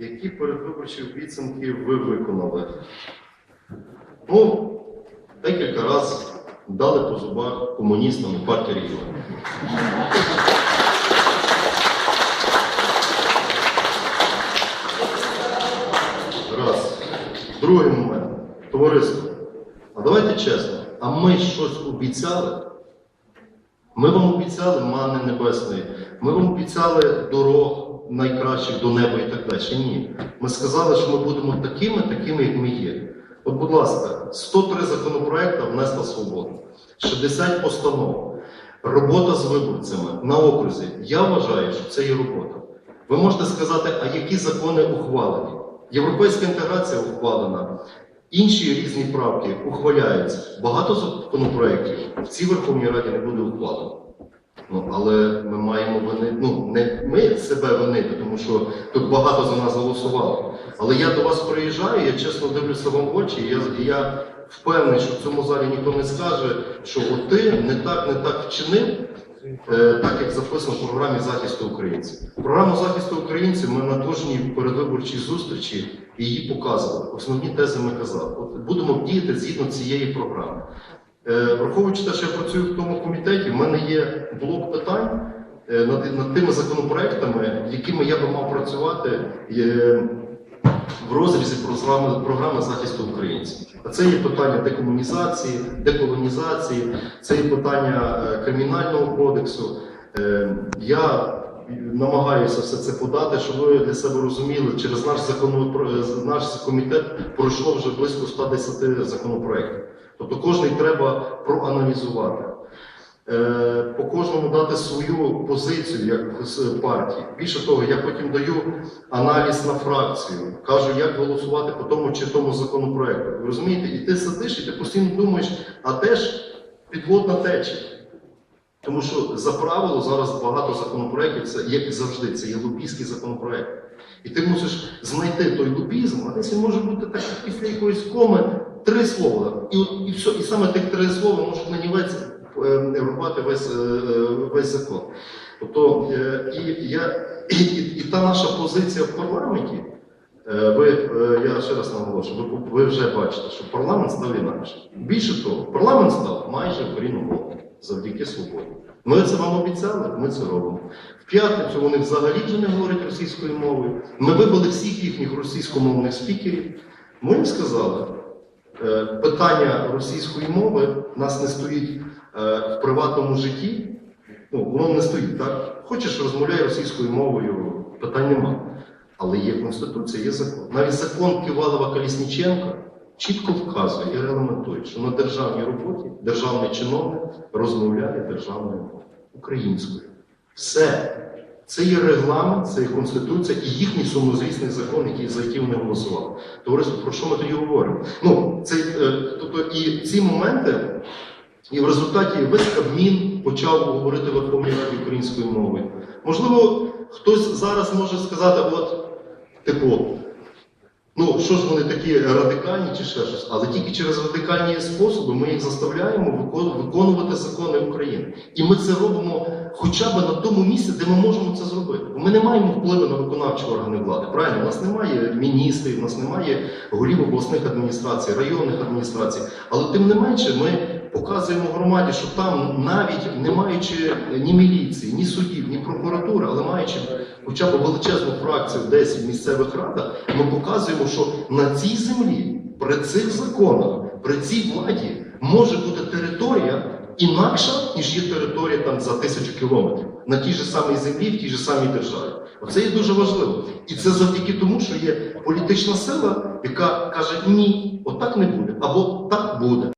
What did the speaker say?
які передвиборчі обіцянки ви виконали? Ну, декілька разів дали по зубах комуністам і партії регіонів. Раз. Другий момент. Товариство. А давайте чесно, а ми щось обіцяли? Ми вам обіцяли мани небесної, ми вам обіцяли дорог найкращих до неба і так далі. Ні. Ми сказали, що ми будемо такими, такими, як ми є. От, будь ласка, 103 законопроекти внесла свобода, 60 постанов, робота з виборцями на окрузі. Я вважаю, що це є робота. Ви можете сказати, а які закони ухвалені? Європейська інтеграція ухвалена, інші різні правки ухваляються. Багато законопроєктів в цій Верховній Раді не буде ухвалено. Ну, але ми маємо вини, ну не ми себе винити, тому що тут багато за нас голосувало. Але я до вас приїжджаю, я чесно дивлюся вам в очі, і я, я впевнений, що в цьому залі ніхто не скаже, що от ти не так, не так вчинив, так як записано в програмі захисту українців. Програму захисту українців ми на кожній передвиборчій зустрічі її показували. Основні тези ми казали. От будемо діяти згідно цієї програми. Е, Враховуючи те, що я працюю в тому комітеті, в мене є блок питань е, над, над тими законопроектами, якими я би мав працювати е, в розрізі програми, програми захисту українців. А це є питання декомунізації, деколонізації, це є питання е, кримінального кодексу. Е, Я намагаюся все це подати, щоб ви для себе розуміли, через наш закон, наш комітет пройшло вже близько 110 законопроєктів. Тобто кожний треба проаналізувати. Е, По кожному дати свою позицію як з партії. Більше того, я потім даю аналіз на фракцію, кажу, як голосувати по тому чи тому законопроекту. Розумієте, і ти сидиш, і ти постійно думаєш, а де ж підводна течія? Тому що за правило зараз багато законопроєктів, це як завжди, це є лобійський законопроект. І ти мусиш знайти той лобізм, а десь він може бути так після якоїсь коми три слова. І, і, все, і саме тих три слова можуть нанівець е, весь, е, весь закон. Тобто, е, і, я, і, і, та наша позиція в парламенті, е, ви, я ще раз наголошую, ви, ви вже бачите, що парламент став інакше. Більше того, парламент став майже корінно завдяки свободі. Ми це вам обіцяли, ми це робимо. В п'ятницю вони взагалі вже не говорять російською мовою. Ми вибили всіх їхніх російськомовних спікерів. Ми їм сказали, питання російської мови в нас не стоїть е, в приватному житті. Ну, воно не стоїть, так? Хочеш розмовляй російською мовою, питань нема. Але є Конституція, є закон. Навіть закон Ківалова Колісніченка чітко вказує і регламентує, що на державній роботі державний чиновник розмовляє державною мовою українською. Все. Це є регламент, це є конституція і їхній сумнозвісний закон, який за який вони голосували. Товариство, про що ми тоді говоримо? Ну, це, е, тобто, і ці моменти, і в результаті весь Кабмін почав говорити в Верховній Раді українською мовою. Можливо, хтось зараз може сказати, от, типу, що ж вони такі радикальні чи ще щось, але тільки через радикальні способи ми їх заставляємо виконувати закони України. І ми це робимо хоча б на тому місці, де ми можемо це зробити. Ми не маємо впливу на виконавчі органи влади. Правильно, у нас немає міністрів, у нас немає голів обласних адміністрацій, районних адміністрацій. Але тим не менше, ми показуємо громаді, що там, навіть не маючи ні міліції, ні судів, ні прокуратури, але маючи хоча б величезну фракцію десь в місцевих радах, ми показуємо, що на цій землі, при цих законах, при цій владі може бути територія інакша, ніж є територія там за тисячу кілометрів на тій же самій землі, в тій же самій державі. Оце є дуже важливо. І це завдяки тому, що є політична сила, яка каже: ні, отак не буде, або так буде.